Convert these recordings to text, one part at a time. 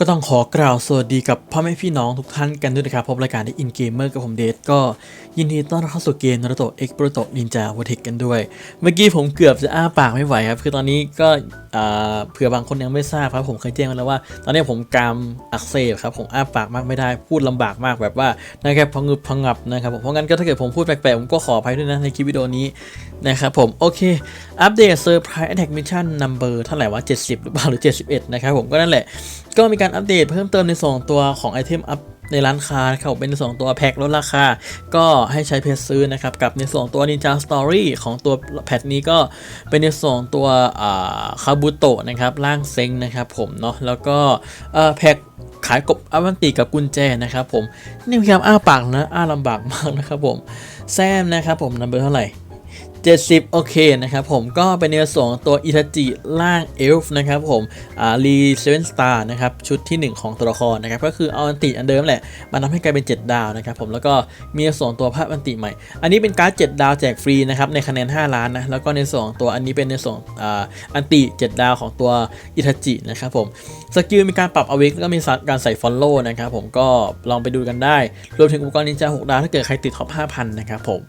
ก็ต้องขอกล่าวสวัสดีกับพ่อแม่พี่น้องทุกท่านกันด้วยนะครับ พบรายการที่อินเกมเมอร์กับผมเดชก็ยินดีต้อนรับเข้าสู่เกมนารูโตะเอ็กโปรโตนินจาวเทคกันด้วย เมื่อกี้ผมเกือบจะอ้าปากไม่ไหวครับ คือตอนนี้ก็อ่าเผื่อบางคนยังไม่ทราบครับผมเคยแจ้งมาแล้วว่า ตอนนี้ผมกรามอักเสบครับผมอ้าปากมากไม่ได้พูดลำบากมากแบบว่านะครับพองึบพองงับนะครับผมเพราะงั้นก็ถ้าเกิดผมพูดแปลกๆผมก็ขออภัยด้วยนะในคลิปวิดีโอนี้นะครับผม โอเค อัปเดตเซอร์ไพรส์แอทแทกมิชชั่นนัมเบอร์เท่าไหร่วะ 70 หรือเปล่าหรือ 71 นะครับผมก็นั่นแหละ ก็มีการอัปเดตเพิ่มเติมในส่วนของตัวของไอเทมอัพในร้านค้านะครับเป็นในส่วนของตัวแพ็คลดราคา ก็ให้ใช้เพจซื้อนะครับ กับในส่วนของตัว Ninja Story ของตัวแพทนี้ก็เป็นในส่วนของตัวคาบุโตะนะครับร่างเซ็งนะครับผมเนาะแล้วก็แพ็คขายกบอวันติกับกุญแจนะครับผมนี่พยายามอ้าปากนะอ้าลำบากมากนะครับผมแซมนะครับผมนัมเบอร์เท่าไหร่ 70 โอเคนะครับผมก็เป็นในส่วนของตัวอิทาจิล่างเอลฟ์นะครับผมอ่ารีเซเว่นสตาร์นะครับชุดที่ 1 ของตัวละครนะครับก็คือเอาอันติอันเดิมแหละมันทำให้กลายเป็น 7 ดาวนะครับผมแล้วก็มีในส่วนตัวภาพอันติใหม่ อันนี้เป็นการ์ด 7 ดาวแจกฟรีนะครับในคะแนน 5 ล้านนะแล้วก็ในส่วนของตัวอันนี้เป็นในส่วนอ่าอันติ 7 ดาวของตัวอิทาจินะครับผมสกิลมีการปรับอเวกแล้วก็มีการใส่ฟอลโล่นะครับผมก็ลองไปดูกันได้ รวมถึงอุปกรณ์นินจา6ดาวถ้าเกิดใครติดท็อป5,000นะครับผม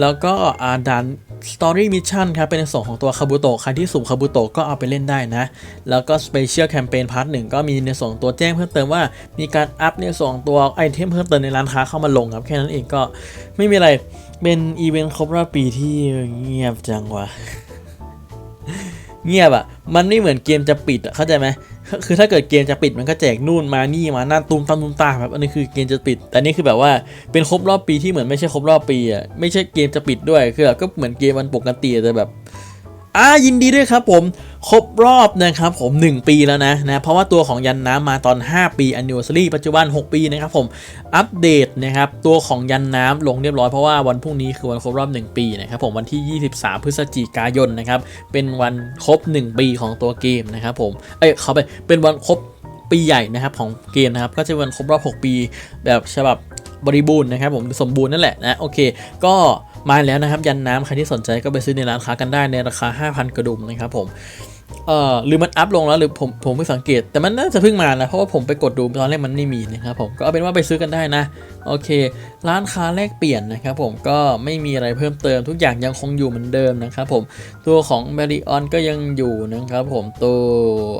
แล้วก็อ่าดัน Story Mission ครับเป็นส่วนของตัวคาบุโตะใครที่สุ่มคาบุโตะก็เอาไปเล่นได้นะ แล้วก็ Special Campaign Part หนึ่งก็มีในส่วนของตัวแจ้งเพิ่มเติมว่า มีการอัพในส่วนของตัวไอเทมเพิ่มเติมในร้านค้าเข้ามาลงครับ แค่นั้นเองก็ไม่มีอะไรเป็นอีเวนต์ครบรอบปีที่เงียบจังวะเงียบอะ่ะ มันไม่เหมือนเกมจะปิดอะเข้าใจไหม คือถ้าเกิดเกมจะปิดมันก็แจกนู่นมานี่มานั่นตุ้มตามตุ้มตามครับอันนี้คือเกมจะปิด แต่นี่คือแบบว่าเป็นครบรอบปีที่เหมือนไม่ใช่ครบรอบปีอะไม่ใช่เกมจะปิดด้วยคือแบบก็เหมือนเกมมันปกติแต่แบบ อ่ายินดีด้วยครับผมครบรอบนะครับผม 1 ปีแล้วนะนะเพราะว่าตัวของยันน้ำมาตอน 5 ปี anniversary ปัจจุบัน 6 ปีนะครับผมอัปเดตนะครับตัวของยันน้ำลงเรียบร้อยเพราะว่าวันพรุ่งนี้คือวันครบรอบ 1 ปีนะครับผมวันที่ 23 พฤศจิกายนนะครับเป็นวันครบ 1 ปีของตัวเกมนะครับผมเอ้ยเขาไปเป็นวันครบปีใหญ่นะครับของเกมนะครับก็จะเป็นวันครบรอบ 6 ปีแบบฉบับบริบูรณ์นะครับผมสมบูรณ์นั่นแหละนะโอเค ก็ มาแล้วนะครับยันน้ำใครที่สนใจก็ไปซื้อในร้านค้ากันได้ในราคา 5,000 กระดุมนะครับผมเอ่อหรือมันอัพลงแล้วหรือผมผมไม่สังเกต แต่มันน่าจะเพิ่งมานะเพราะว่าผมไปกดดูตอนแรกมันไม่มีนะครับผมก็เอาเป็นว่าไปซื้อกันได้นะโอเค ร้านค้าแลกเปลี่ยนนะครับผมก็ไม่มีอะไรเพิ่มเติมทุกอย่างยังคงอยู่เหมือนเดิมนะครับผมตัวของแบริออนก็ยังอยู่นะครับผมตัว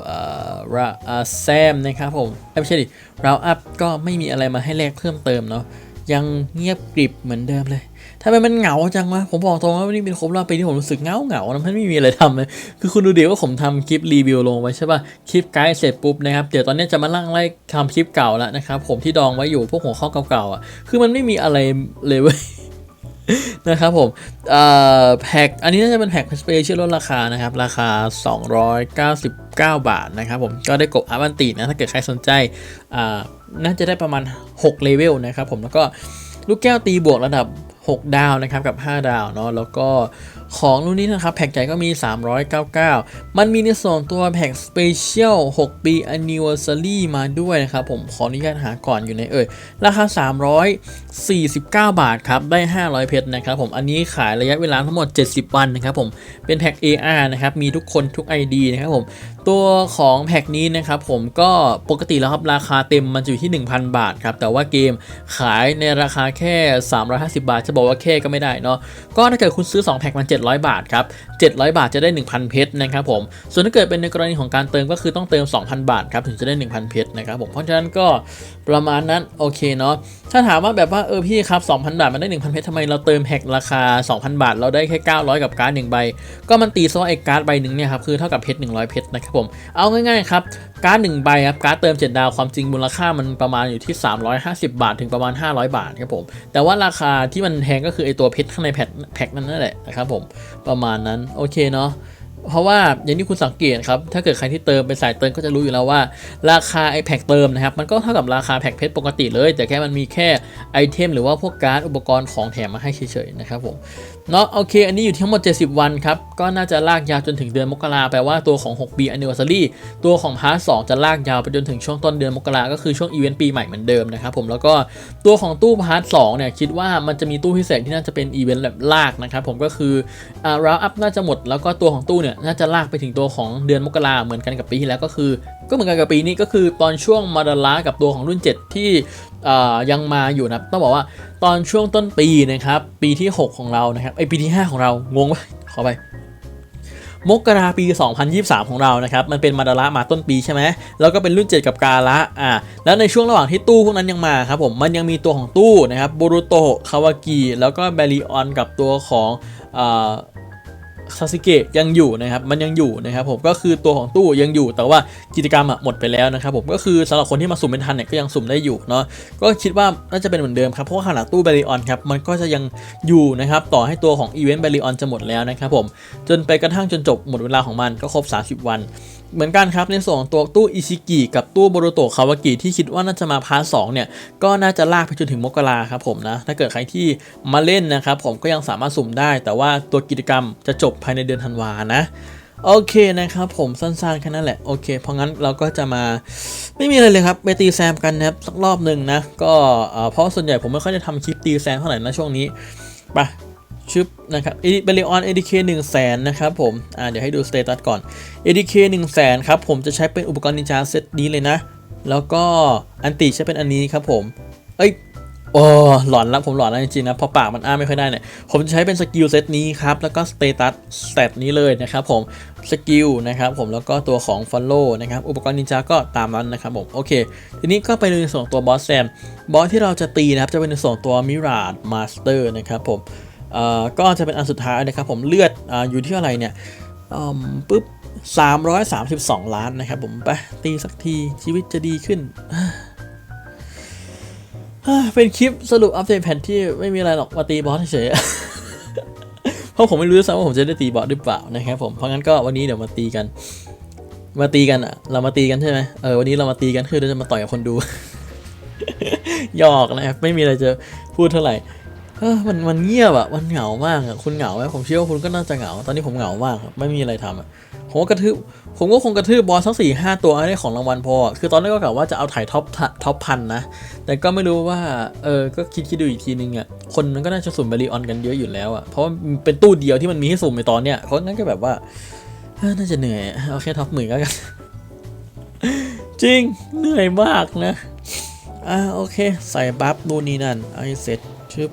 เอ่อราอาแซมนะครับผมไม่ใช่ดิราอัพก็ไม่มีอะไรมาให้แลกเพิ่มเติมเนาะ ยังเงียบกริบเหมือนเดิมเลยทำไมมันเหงาจังวะ ผมบอกตรงว่านี่เป็นครบรอบปีที่ผมรู้สึกเหงาเหงาๆนะมันไม่มีอะไรทำเลย คือคุณดูเดี๋ยวว่าผมทำคลิปรีวิวลงไว้ใช่ป่ะ คลิปไกด์เสร็จปุ๊บนะครับ เดี๋ยวตอนนี้จะมาลั่งไล่ทำคลิปเก่าแล้วนะครับ ผมที่ดองไว้อยู่พวกหัวข้อเก่าๆอะ คือมันไม่มีอะไรเลยเว้ยนะครับผมอ่อแพ็คอันนี้น่าจะเป็นแพ็คสเปเชียลลดราคานะครับ ราคา 299 บาทนะครับผมก็ได้กบอาบันตีนะถ้าเกิดใครสนใจน่าจะได้ประมาณ 6 เลเวลนะครับผมแล้วก็ลูกแก้วตีบวกระดับ 6 ดาวนะครับกับ 5 ดาวเนาะแล้วก็ของรุ่นนี้นะครับแพ็กใหญ่ก็มี 399 มันมีในส่วนตัวแพ็กสเปเชียล6ปี anniversary มาด้วยนะครับ ผมขออนุญาตหาก่อนอยู่ในเอ่ย ราคา 349 บาทครับ ได้ 500 เพชรนะครับผมอันนี้ขายระยะเวลาทั้งหมด 70 วันนะครับผมเป็นแพ็ก AR นะครับ มีทุกคนทุก ID นะครับผมตัวของแพ็กนี้นะครับผมก็ปกติแล้วครับ ราคาเต็มมันจะอยู่ที่ 1,000 บาทครับแต่ว่าเกมขายในราคาแค่ 350 บาทจะบอกว่าแค่ก็ไม่ได้เนาะก็ถ้าเกิดคุณซื้อ 2 แพ็กมัน 700 บาทครับ 700 บาทจะได้ 1,000 เพชรนะครับผม ส่วนถ้าเกิดเป็นในกรณีของการเติมก็คือต้องเติม 2,000 บาทครับถึงจะได้ 1,000 เพชรนะครับผมเพราะฉะนั้นก็ประมาณนั้นโอเคเนาะถ้าถามว่าแบบว่าเออพี่ครับ2,000 บาทมันได้ 1,000 เพชรทำไมเราเติมแพ็กราคา 2,000 บาท เราได้แค่ 900 กับการ์ดหนึ่งใบก็มันตีซะว่าไอ้การ์ดใบหนึ่งเนี่ยครับคือเท่ากับเพชร100 เพชรนะครับผมเอาง่ายๆครับ การ์ดหนึ่งใบครับการ์ดเติม 7 ดาวความจริงมูลค่ามันประมาณอยู่ที่ 350 บาท ถึงประมาณ 500 บาทครับผมแต่ว่าราคาที่มันแพงก็คือไอตัวเพชรข้างในแพ็คนั่นแหละนะครับผมประมาณนั้นโอเคเนาะ เพราะว่าอย่างที่คุณสังเกตครับ ถ้าเกิดใครที่เติมเป็นสายเติมก็จะรู้อยู่แล้วว่า ราคาไอแพ็คเติมนะครับ มันก็เท่ากับราคาแพ็คเพชรปกติเลย แต่แค่มันมีแค่ไอเทมหรือว่าพวกการ์ดอุปกรณ์ของแถมมาให้เฉยๆนะครับผมเนาะโอเค อันนี้อยู่ทั้งหมด 70 วันครับ ก็น่าจะลากยาวจนถึงเดือนมกราแปลว่าตัวของ 6 ปี anniversary ตัวของพาร์ท2จะลากยาวไปจนถึงช่วงต้นเดือนมกราก็คือช่วงอีเวนต์ปีใหม่เหมือนเดิมนะครับผมแล้วก็ตัวของตู้พาร์ท2เนี่ยคิดว่ามันจะมีตู้พิเศษที่น่าจะเป็นอีเวนต์แบบลากนะครับผมก็คืออ่าราอัพน่าจะหมดแล้วก็ตัวของตู้เนี่ยเนี่ยน่าจะลากไปถึงตัวของเดือนมกราเหมือนกันกับปีที่แล้วก็คือ ก็เหมือนกันกับปีนี้ก็คือตอนช่วงมาดาระกับตัวของรุ่น 7 ที่ยังมาอยู่นะต้องบอกว่าตอนช่วงต้นปีนะครับปีที่ 6 ของเรานะครับไอปีที่ 5 ของเรางงปะขอไปมกราปี 2023 ของเรานะครับ มันเป็นมาดาระมาต้นปีใช่ไหม แล้วก็เป็นรุ่น 7 กับกาละอ่า แล้วในช่วงระหว่างที่ตู้พวกนั้นยังมาครับผม มันยังมีตัวของตู้นะครับบูรุโตะ คาวากิ แล้วก็แบริออนกับตัวของอ่า ซาสึเกะยังอยู่นะครับมันยังอยู่นะครับผมก็คือตัวของตู้ยังอยู่ แต่ว่ากิจกรรมอะหมดไปแล้วนะครับผมก็คือสำหรับคนที่มาสุ่มเป็นทันเนี่ยก็ยังสุ่มได้อยู่เนาะก็คิดว่าน่าจะเป็นเหมือนเดิมครับเพราะว่าขนาดตู้แบริออนครับมันก็จะยังอยู่นะครับต่อให้ตัวของอีเวนต์แบริออนจะหมดแล้วนะครับผมจนไปกระทั่งจนจบหมดเวลาของมันก็ครบ 30 วันเหมือนกันครับในส่วนของตัวตู้อิชิกิกับตู้โบโรโตคาวากิที่คิดว่าน่าจะมาพาร์ทสองเนี่ยก็น่าจะลากไปจนถึงมกราครับผมนะถ้าเกิดใครที่มาเล่นนะครับผมก็ยังสามารถสุ่มได้ แต่ว่าตัวกิจกรรมจะจบภายในเดือนธันวานะโอเคนะครับผมสั้นๆแค่นั้นแหละโอเคเพราะงั้นเราก็จะมาไม่มีอะไรเลยครับไปตีแซมกันนะครับสักรอบหนึ่งนะก็เพราะส่วนใหญ่ผมไม่ค่อยได้ทำคลิปตีแซมเท่าไหร่นะช่วงนี้ไปชึบนะครับเบลิออน ADK 1 0 0 0 0แสนนะครับผมอ่าเดี๋ยวให้ดูสเตตัสก่อน ADK 1 0 0 0 0แสนครับผมจะใช้เป็นอุปกรณ์นินจาเซตนี้เลยนะ แล้วก็อันติใช้เป็นอันนี้ครับผมเอ้ย โอ้หลอนแล้วผมหลอนแล้วจริงๆนะเพอปากมันอ้าไม่ค่อยได้เนี่ยผมจะใช้เป็นสกิลเซตนี้ครับ แล้วก็สเตตัสสเตตนี้เลยนะครับผมสกิลนะครับผมแล้วก็ตัวของ Follow นะครับอุปกรณ์นินจาก็ตามนั้นนะครับผมโอเค ทีนี้ก็ไปในส่วนของตัวบอสแซมบอสที่เราจะตีนะครับ จะเป็นในส่วนของตัวมิราดมาสเตอร์นะครับผมเอ่อก็จะเป็นอันสุดท้ายนะครับผมเลือดออยู่ที่เท่าไรเนี่ยอืมปุ๊บ332 ล้านนะครับผมไปตีสักทีชีวิตจะดีขึ้น เป็นคลิปสรุปอัปเดตแผนที่ไม่มีอะไรหรอกมาตีบอสเฉยเพราะผมไม่รู้ซ้ำว่าผมจะได้ตีบอสหรือเปล่านะครับผมเพราะงั้นก็วันนี้เดี๋ยวมาตีกัน มาตีกันอะ เรามาตีกันใช่ไหมเออวันนี้เรามาตีกันคือเราจะมาต่อยกับคนดูหยอกนะครับไม่มีอะไรจะพูดเท่าไหร่ เออมันมันเงียบอะมันเหงามากอะคุณเหงาไหมผมเชื่อว่าคุณก็น่าจะเหงา ตอนนี้ผมเหงามากครับไม่มีอะไรทำอะผมก็กระทืบผมก็คงกระทืบบอสสักสี่ห้าตัวได้ของรางวัลพอ คือตอนแรกก็กะว่าจะเอาถ่ายท็อปท็อปพันนะ แต่ก็ไม่รู้ว่าเออก็คิดคิดดูอีกทีนึงอะคนมันก็น่าจะสุ่มบริออนกันเยอะอยู่แล้วอะเพราะเป็นตู้เดียวที่มันมีให้สุ่มในตอนเนี้ยเพราะงั้นก็แบบว่าน่าจะเหนื่อยอเอาแค่ท็อปหมื่นก็กัน จริงเหนื่อยมากนะอ่าโอเค ใส่บัฟนู่นนี่นั่นเอเสร็จชึบ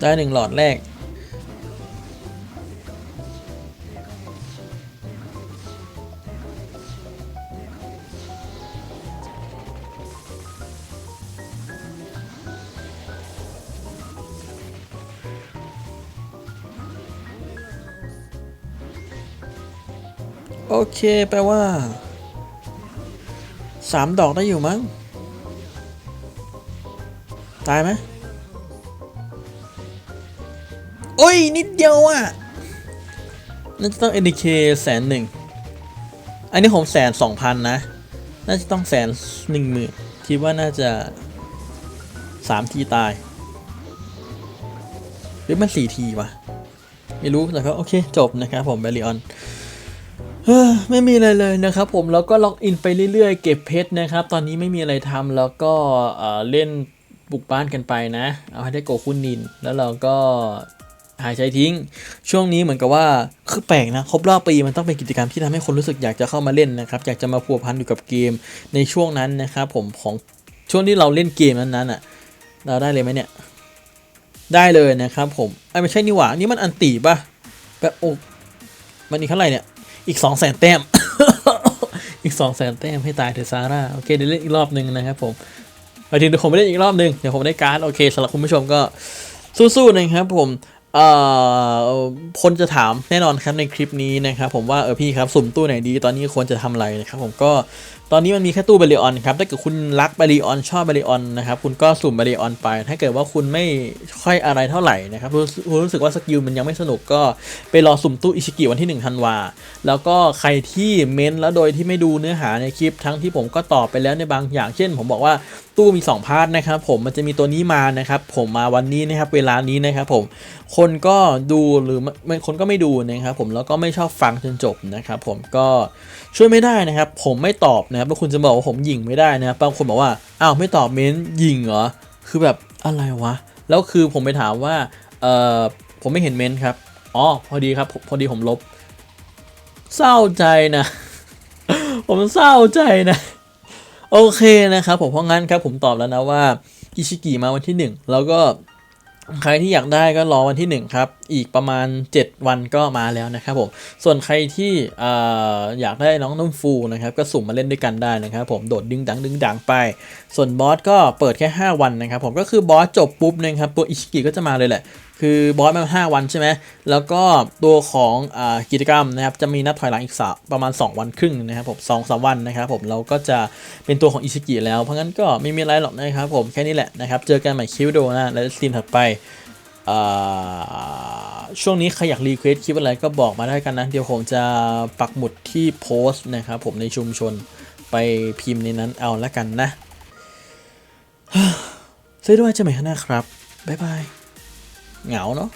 ได้หนึ่งหลอดแรก โอเค แปลว่าสามดอกได้อยู่มั้ง ตายไหม โอ้ย นิดเดียวอะน่าจะต้อง NDK แสนหนึ่ง อันนี้ผมแสนสองพันนะ น่าจะต้องแสนหนึ่งหมื่นคิดว่าน่าจะสามทีตาย หรือมันสี่ทีวะ ไม่รู้แต่ก็โอเค จบนะครับผมแบริออนไม่มีอะไรเลยนะครับผมแล้วก็ล็อกอินไปเรื่อยๆ เก็บเพชรนะครับ ตอนนี้ไม่มีอะไรทำแล้วก็เอ่อเล่นบุกบ้านกันไปนะ เอาให้ได้โกคุนิน แล้วเราก็ หายใจทิ้ง ช่วงนี้เหมือนกับว่าคือแปลกนะครบรอบปีมันต้องเป็นกิจกรรมที่ทำให้คนรู้สึกอยากจะเข้ามาเล่นนะครับอยากจะมาพัวพันอยู่กับเกมในช่วงนั้นนะครับผมของช่วงที่เราเล่นเกมนั้นๆอะเราได้เลยไหมเนี่ยได้เลยนะครับผมไอ้ไม่ใช่นี่หว่านี่มันอันตีป่ะแบบโอ้มันอีกเท่าไหร่เนี่ยอีกสองแสนแต้มอีกสองแสนแต้มให้ตายเถอะซาร่าโอเคเดี๋ยวเล่นอีกรอบหนึ่งนะครับผมไปถึงเดี๋ยวผมไปเล่นอีกรอบหนึ่งเดี๋ยวผมได้การ์ดโอเคสำหรับคุณผู้ชมก็สู้ๆนะครับผม เอ่อคนจะถามแน่นอนครับในคลิปนี้นะครับผมว่าเออพี่ครับสุ่มตู้ไหนดีตอนนี้ควรจะทำอะไรนะครับผมก็ ตอนนี้มันมีแค่ตู้เบลิออนครับ ถ้าเกิดคุณรักเบลิออนชอบเบลิออนนะครับ คุณก็สุ่มเบลิออนไป ถ้าเกิดว่าคุณไม่ค่อยอะไรเท่าไหร่นะครับรู้สึกรู้สึกว่าสกิลมันยังไม่สนุกก็ไปรอสุ่มตู้อิชิกิวันที่1ธันวา แล้วก็ใครที่เม้นแล้วโดยที่ไม่ดูเนื้อหาในคลิป ทั้งที่ผมก็ตอบไปแล้วในบางอย่าง เช่น ผมบอกว่าตู้มี 2 พาร์ทนะครับผมมันจะมีตัวนี้มานะครับผมมาวันนี้นะครับเวลานี้นะครับผมคนก็ดูหรือไม่คนก็ไม่ดูนะครับผมแล้วก็ไม่ชอบฟังจนจบนะครับผมก็ช่วยไม่ได้นะครับ ผมไม่ตอบนะครับแล้วคุณจะบอกว่าผมหยิงไม่ได้นะบางคนบอกว่าอ้าวไม่ตอบเม้นหยิงเหรอคือแบบอะไรวะแล้วคือผมไปถามว่าเออผมไม่เห็นเมนครับอ๋อพอดีครับพอดีผมลบ เศร้าใจนะ ผมเศร้าใจนะโอเคนะครับผมเพราะงั้นครับผมตอบแล้วนะว่าอิชิกิมาวันที่หนึ่งแล้วก็ ใครที่อยากได้ก็รอวันที่หนึ่งครับ อีกประมาณ 7 วันก็มาแล้วนะครับผม ส่วนใครที่อ่อยากได้น้องนุ่มฟูนะครับ ก็สุ่มมาเล่นด้วยกันได้นะครับผม โดดดึงดังดึงดังไป ส่วนบอสก็เปิดแค่ 5 วันนะครับผม ก็คือบอสจบปุ๊บนะครับ ตัวอิชิกิก็จะมาเลยแหละ คือบอสมา5วันใช่ไหมแล้วก็ตัวของอกิจกรรมนะครับจะมีนับถอยหลังอีกสประมาณ 2 วันครึ่งนะครับผมสองสามวันนะครับผมเราก็จะเป็นตัวของอิชิกิแล้วเพราะงั้นก็ไม่มีอะไรหรอกนะครับผมแค่นี้แหละนะครับเจอกันใหม่คลิปวิดีโอหนะและสตรีมถัดไปช่วงนี้ใครอยากรีเควสคลิปอะไรก็บอกมาได้กันนะ เดี๋ยวผมจะปักหมุดที่โพสต์นะครับผมในชุมชนไปพิมพ์ในนั้นเอาละกันนะซื้อด้วยจะใหมหน้าครับ บ๊ายบาย เหงาเนาะ